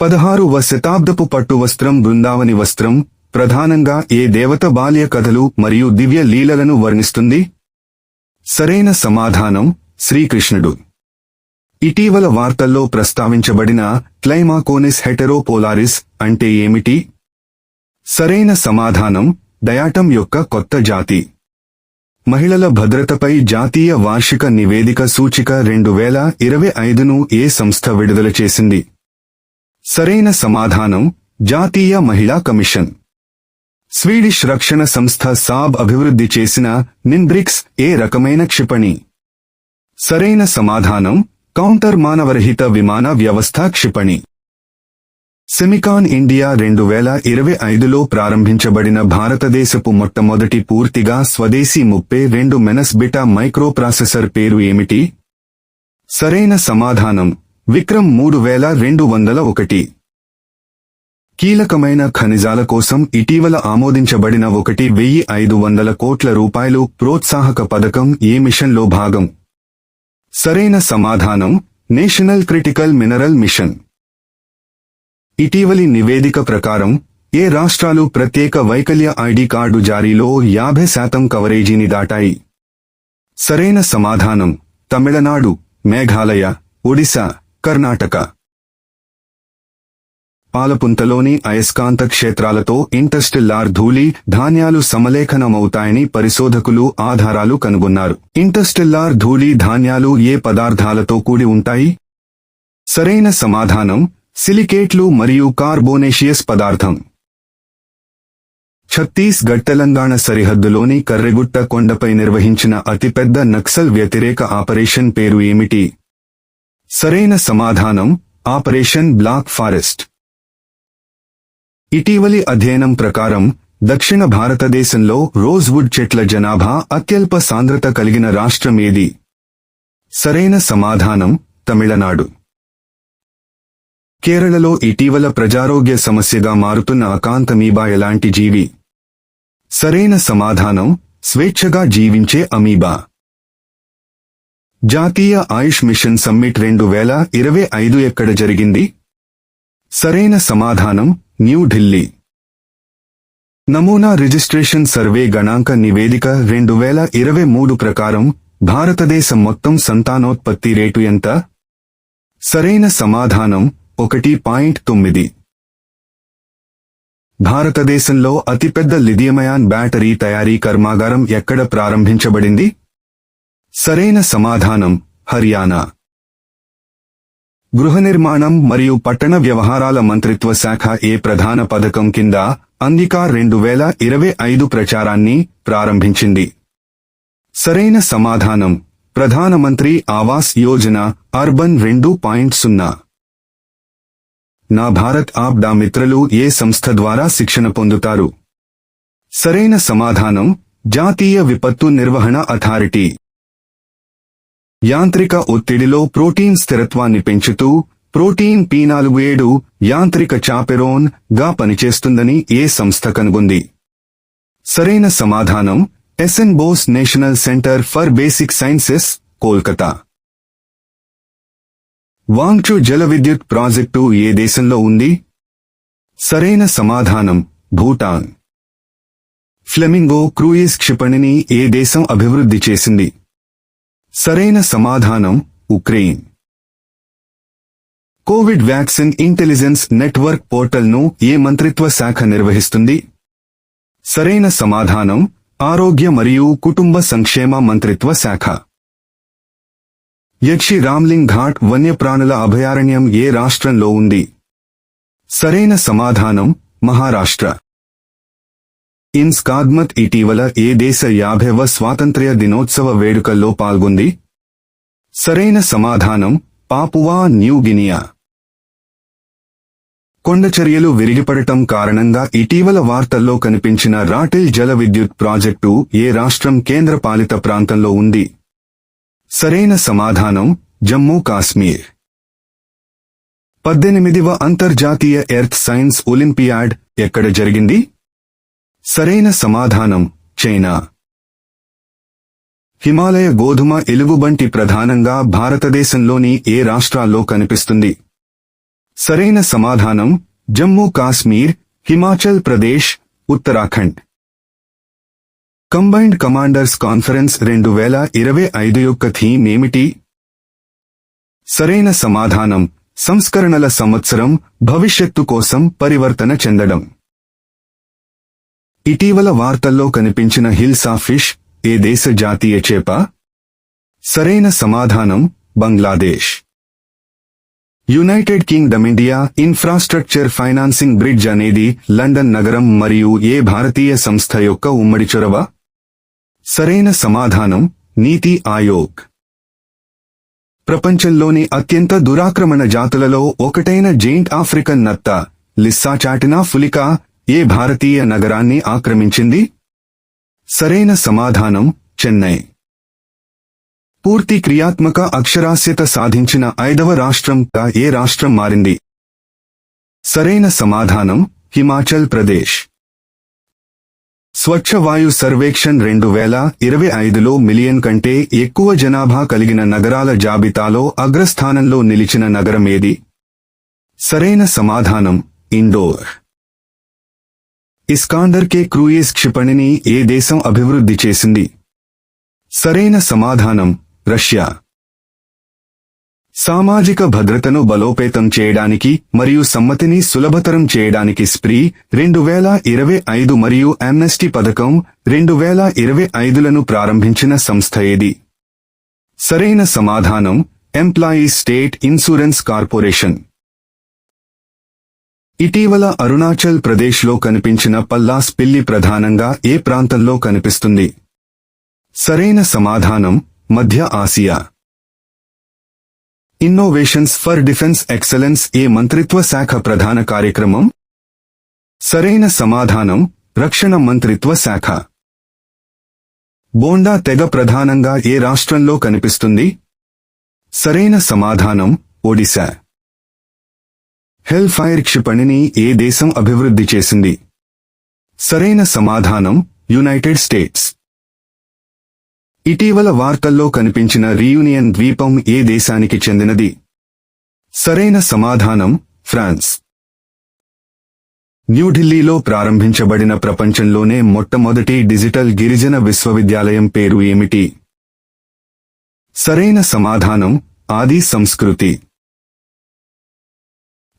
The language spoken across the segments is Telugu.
పదహారువ శతాబ్దపు పట్టు వస్త్రం బృందావని వస్త్రం ప్రధానంగా ఏ దేవత బాల్య కథలు మరియు దివ్య లీలలను వర్ణిస్తుంది? సరైన సమాధానం శ్రీకృష్ణుడు. ఇటీవల వార్తల్లో ప్రస్తావించబడిన క్లైమాకోనిస్ హెటెరోపోలారిస్ అంటే ఏమిటి? సరైన సమాధానం డయాటం యొక్క కొత్త జాతి. మహిళల భద్రతపై జాతీయ వార్షిక నివేదిక సూచిక రెండు వేల ఇరవై ఐదును ఏ సంస్థ విడుదల చేసింది? సరైన సమాధానం జాతీయ మహిళా కమిషన్. స్వీడిష్ రక్షణ సంస్థ సాబ్ అభివృద్ధి చేసిన నిన్బ్రిక్స్ ఏ రకమైన క్షిపణి? సరైన సమాధానం కౌంటర్ మానవరహిత విమాన వ్యవస్థ క్షిపణి. సెమికాన్ ఇండియా రెండు వేల ఇరవై ఐదులో ప్రారంభించబడిన భారతదేశపు మొట్టమొదటి పూర్తిగా స్వదేశీ ముప్పై రెండు మెనస్బిటా మైక్రోప్రాసెసర్ పేరు ఏమిటి? సరైన సమాధానం విక్రమ్ మూడు వేల రెండు వందల ఒకటి. కీలకమైన ఖనిజాల కోసం ఇటీవల ఆమోదించబడిన ఒకటి వెయ్యి ఐదు వందల కోట్ల రూపాయలు ప్రోత్సాహక పథకం ఏ మిషన్లో భాగం? సరైన సమాధానం నేషనల్ క్రిటికల్ మినరల్ మిషన్. ఇటీవలి నివేదిక ప్రకారం ఏ రాష్ట్రాలు ప్రత్యేక వైకల్య ఐడి కార్డు జారీలో యాభై శాతం కవరేజీని దాటాయి? సరైన సమాధానం తమిళనాడు మేఘాలయ ఒడిశా. కర్ణాటక. పాలపుంతలోని అయస్కాంత క్షేత్రాలతో ఇంటర్స్టిల్లార్ ధూళి ధాన్యాలు సమలేఖనమవుతాయని పరిశోధకులు ఆధారాలు కనుగొన్నారు. ఇంటర్స్టిల్లార్ ధూళి ధాన్యాలు ఏ పదార్థాలతో కూడి ఉంటాయి? సరైన సమాధానం సిలికేట్లు మరియు కార్బోనేషియస్ పదార్థం. ఛత్తీస్గఢ్ తెలంగాణ సరిహద్దులోని కర్రెగుట్ట కొండపై నిర్వహించిన అతిపెద్ద నక్సల్ వ్యతిరేక ఆపరేషన్ పేరు ఏమిటి? సరైన సమాధానం ఆపరేషన్ బ్లాక్ ఫారెస్ట్. ఇటీవలి అధ్యయనం ప్రకారం దక్షిణ భారతదేశంలో రోజ్వుడ్ చెట్ల జనాభా అత్యల్ప సాంద్రత కలిగిన రాష్ట్రం ఏది? సరైన సమాధానం తమిళనాడు. కేరళలో ఇటీవల ప్రజారోగ్య సమస్యగా మారుతున్న అకాంతమీబా ఎలాంటి జీవి? సరైన సమాధానం స్వేచ్ఛగా జీవించే అమీబా. జాతీయ ఆయుష్ మిషన్ సమ్మిట్ రెండు వేల ఇరవై ఐదు ఎక్కడ జరిగింది? సరైన సమాధానం న్యూఢిల్లీ నమూనా రిజిస్ట్రేషన్ సర్వే గణాంక నివేదిక రెండు వేల ఇరవై మూడు ప్రకారం భారతదేశం మొత్తం సంతానోత్పత్తి రేటు ఎంత? సరైన సమాధానం ఒకటి పాయింట్ తొమ్మిది. భారతదేశంలో అతిపెద్ద లిథియమయాన్ బ్యాటరీ తయారీ కర్మాగారం ఎక్కడ ప్రారంభించబడింది? సరైన సమాధానం హర్యానా. గృహ నిర్మాణం మరియు పట్టణ వ్యవహారాల మంత్రిత్వ శాఖ ఏ ప్రధాన పథకం కింద అందికా రెండు వేల ఇరవై ఐదు ప్రచారాన్ని ప్రారంభించింది. సరైన సమాధానం ప్రధానమంత్రి ఆవాస్ యోజన అర్బన్ రెండు పాయింట్ సున్నా. నా భారత్ ఆప్డా మిత్రులు ఏ సంస్థ ద్వారా శిక్షణ పొందుతారు? సరైన సమాధానం జాతీయ విపత్తు నిర్వహణ అథారిటీ. యాంత్రిక ఒత్తిడిలో ప్రోటీన్ స్థిరత్వాన్ని పెంచుతూ ప్రోటీన్ పీ నాలుగు ఏడు యాంత్రిక చాపెరోన్గా పనిచేస్తుందని ఏ సంస్థ కనుగొంది? సరైన సమాధానం SN Bose national centre for basic sciences Kolkata. Wangchu జల విద్యుత్ ప్రాజెక్టు ఏ దేశంలో ఉంది? సరైన సమాధానం భూటాన్. ఫ్లెమింగో క్రూయిజ్ క్షిపణిని ఏ దేశం అభివృద్ధి చేసింది? సరైన సమాధానం Ukraine. Covid vaccine intelligence network పోర్టల్ను ఏ మంత్రిత్వ శాఖ నిర్వహిస్తుంది? సరైన సమాధానం ఆరోగ్య మరియు కుటుంబ సంక్షేమ మంత్రిత్వ శాఖ. యక్షి రామ్లింగ్ ఘాట్ వన్యప్రాణుల అభయారణ్యం ఏ రాష్ట్రంలో ఉంది? సరైన సమాధానం మహారాష్ట్ర. ఇన్స్కాద్మత్ ఇటీవల ఏ దేశ యాభైవ స్వాతంత్ర్య దినోత్సవ వేడుకల్లో పాల్గొంది? సరైన సమాధానం పాపువా న్యూ గినియా. కొండచర్యలు విరిగిపడటం కారణంగా ఇటీవల వార్తల్లో కనిపించిన రాటిల్ జల విద్యుత్ ప్రాజెక్టు ఏ రాష్ట్రం కేంద్రపాలిత ప్రాంతంలో ఉంది? సరైన సమాధానం జమ్మూ కాశ్మీర్. పద్దెనిమిదివ అంతర్జాతీయ ఎర్త్ సైన్స్ ఒలింపియాడ్ ఎక్కడ జరిగింది? సరైన సమాధానం చైనా. హిమాలయ గోధుమ ఎలుగుబంటి ప్రధానంగా భారతదేశంలోని ఏ రాష్ట్రాల్లో కనిపిస్తుంది? సరైన సమాధానం Jammu Kashmir Himachal Pradesh Uttarakhand. Combined commanders conference రెండు వేల ఇరవై ఐదు యొక్క థీమ్ ఏమిటి? సరైన సమాధానం సంస్కరణల సంవత్సరం భవిష్యత్తు కోసం పరివర్తన చెందడం. ఇటీవల వార్తల్లో కనిపించిన హిల్సా ఫిష్ ఏ దేశ జాతీయ చేప? సరైన సమాధానం Bangladesh. United Kingdom India infrastructure financing bridge అనేది లండన్ నగరం మరియు ఏ భారతీయ సంస్థ యొక్క ఉమ్మడి చొరవ? సరైన సమాధానం నీతి ఆయోగ్. ప్రపంచంలోని అత్యంత దురాక్రమణ జాతులలో ఒకటైన జెయింట్ ఆఫ్రికన్ నత్త లిస్సా చాటినా ఫులికా ఏ భారతీయ నగరాన్ని ఆక్రమించింది? సరైన సమాధానం చెన్నై. పూర్తి క్రియాత్మక అక్షరాస్యత సాధించిన ఐదవ రాష్ట్రంగా ఏ రాష్ట్రం మారింది? సరైన సమాధానం హిమాచల్ ప్రదేశ్. స్వచ్ఛ వాయు సర్వేక్షణ్ రెండు వేల ఇరవై ఐదులో మిలియన్ కంటే ఎక్కువ జనాభా కలిగిన నగరాల జాబితాలో అగ్రస్థానంలో నిలిచిన నగరం ఏది సరైన సమాధానం ఇండోర్. ఇస్కాండర్ కే క్రూయేస్ క్షిపణిని ఏ దేశం అభివృద్ధి చేసింది? సరైన సమాధానం రష్యా. సామాజిక భద్రతను బలోపేతం చేయడానికి మరియు సమ్మతిని సులభతరం చేయడానికి స్ప్రీ రెండు వేల ఇరవై ఐదు మరియు అమ్నెస్టీ పథకం రెండు వేల ఇరవై ఐదులను ప్రారంభించిన సంస్థ ఏది? సరైన సమాధానం ఎంప్లాయీస్ స్టేట్ ఇన్సూరెన్స్ కార్పొరేషన్ ఇటీవల అరుణాచల్ ప్రదేశ్లో కనిపించిన పల్లాస్ పిల్లి ప్రధానంగా ఏ ప్రాంతంలో కనిపిస్తుంది? సరైన సమాధానం మధ్య Asia. Innovations for defence excellence ఏ మంత్రిత్వ శాఖ ప్రధాన కార్యక్రమం? సరైన సమాధానం రక్షణ మంత్రిత్వ శాఖ. బోండా తెగ ప్రధానంగా ఏ రాష్ట్రంలో కనిపిస్తుంది? సరైన సమాధానం ఒడిశా. హెల్ ఫైర్ క్షిపణిని ఏ దేశం అభివృద్ధి చేసింది? సరైన సమాధానం యునైటెడ్ స్టేట్స్. ఇటీవల వార్తల్లో కనిపించిన రీయూనియన్ ద్వీపం ఏ దేశానికి చెందినది? సరైన సమాధానం ఫ్రాన్స్. న్యూఢిల్లీలో ప్రారంభించబడిన ప్రపంచంలోనే మొట్టమొదటి డిజిటల్ గిరిజన విశ్వవిద్యాలయం పేరు ఏమిటి? సరైన సమాధానం ఆది సంస్కృతి.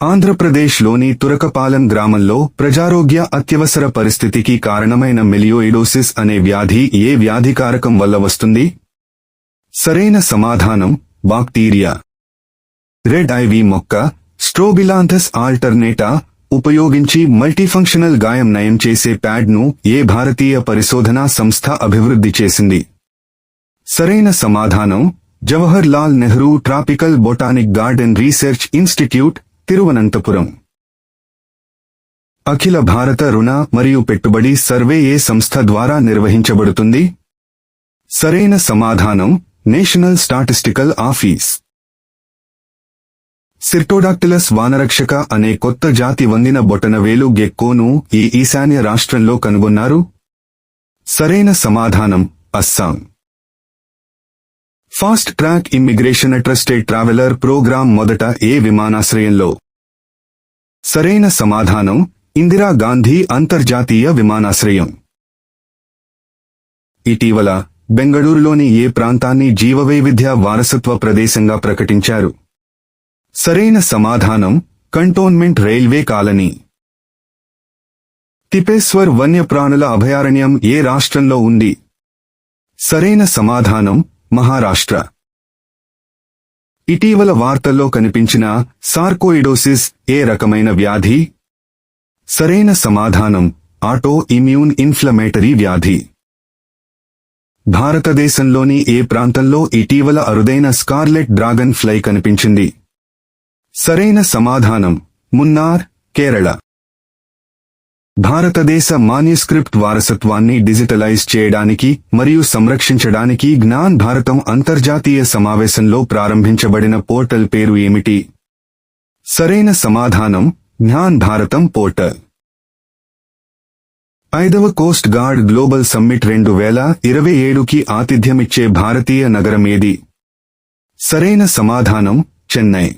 ఆంధ్రప్రదేశ్లోని తురకపాలెం గ్రామంలో ప్రజారోగ్య అత్యవసర పరిస్థితికి కారణమైన మెలియోయిడోసిస్ అనే వ్యాధి ఏ వ్యాధికారకం వల్ల వస్తుంది? సరైన సమాధానం బాక్టీరియా. రెడ్ ఐవీ మొక్క స్ట్రోబిలాంథస్ ఆల్టర్నేటా ఉపయోగించి మల్టీఫంక్షనల్ గాయం నయం చేసే ప్యాడ్ను ఏ భారతీయ పరిశోధనా సంస్థ అభివృద్ధి చేసింది? సరైన సమాధానం Jawaharlal Nehru tropical botanic garden research institute Thiruvananthapuram. అఖిల భారత రుణ మరియు పెట్టుబడి సర్వే ఏ సంస్థ ద్వారా నిర్వహించబడుతుంది? సరైన సమాధానం నేషనల్ స్టాటిస్టికల్ ఆఫీస్. సిర్టోడాక్టిలస్ వానరక్షక అనే కొత్త జాతి వందిన బొటనవేలు గెక్కోను ఈ ఈశాన్య రాష్ట్రంలో కనుగొన్నారు. సరైన సమాధానం Assam. Fast track immigration trusted traveller programme మొదట ఏ విమానాశ్రయంలో? సరైన సమాధానం ఇందిరా గాంధీ అంతర్జాతీయ విమానాశ్రయం. ఇటీవల బెంగళూరులోని ఏ ప్రాంతాన్ని జీవవైవిధ్య వారసత్వ ప్రదేశంగా ప్రకటించారు? సరైన సమాధానం కంటోన్మెంట్ రైల్వే కాలనీ. తిపేశ్వర్ వన్యప్రాణుల అభయారణ్యం ఏ రాష్ట్రంలో ఉంది? సరైన సమాధానం మహారాష్ట్ర. ఇటీవల వార్తల్లో కనిపించిన సార్కోయిడోసిస్ ఏ రకమైన వ్యాధి? సరైన సమాధానం ఆటో ఇమ్యూన్ ఇన్ఫ్లమేటరీ వ్యాధి. భారతదేశంలోని ఏ ప్రాంతంలో ఇటీవల అరుదైన స్కార్లెట్ డ్రాగన్ ఫ్లై కనిపించింది? సరైన సమాధానం మున్నార్ కేరళ. భారతదేశ మాన్యుస్క్రిప్ట్ వారసత్వాన్ని డిజిటలైజ్ చేయడానికి మరియు సంరక్షించడానికి జ్ఞాన్ భారతం అంతర్జాతీయ సమావేశంలో ప్రారంభించబడిన పోర్టల్ పేరు ఏమిటి? సరైన సమాధానం జ్ఞాన్ భారతం పోర్టల్. ఐదవ కోస్ట్ గార్డ్ గ్లోబల్ సమ్మిట్ రెండు వేల ఇరవై ఏడుకి ఆతిథ్యమిచ్చే భారతీయ నగరం ఏది సరైన సమాధానం చెన్నై.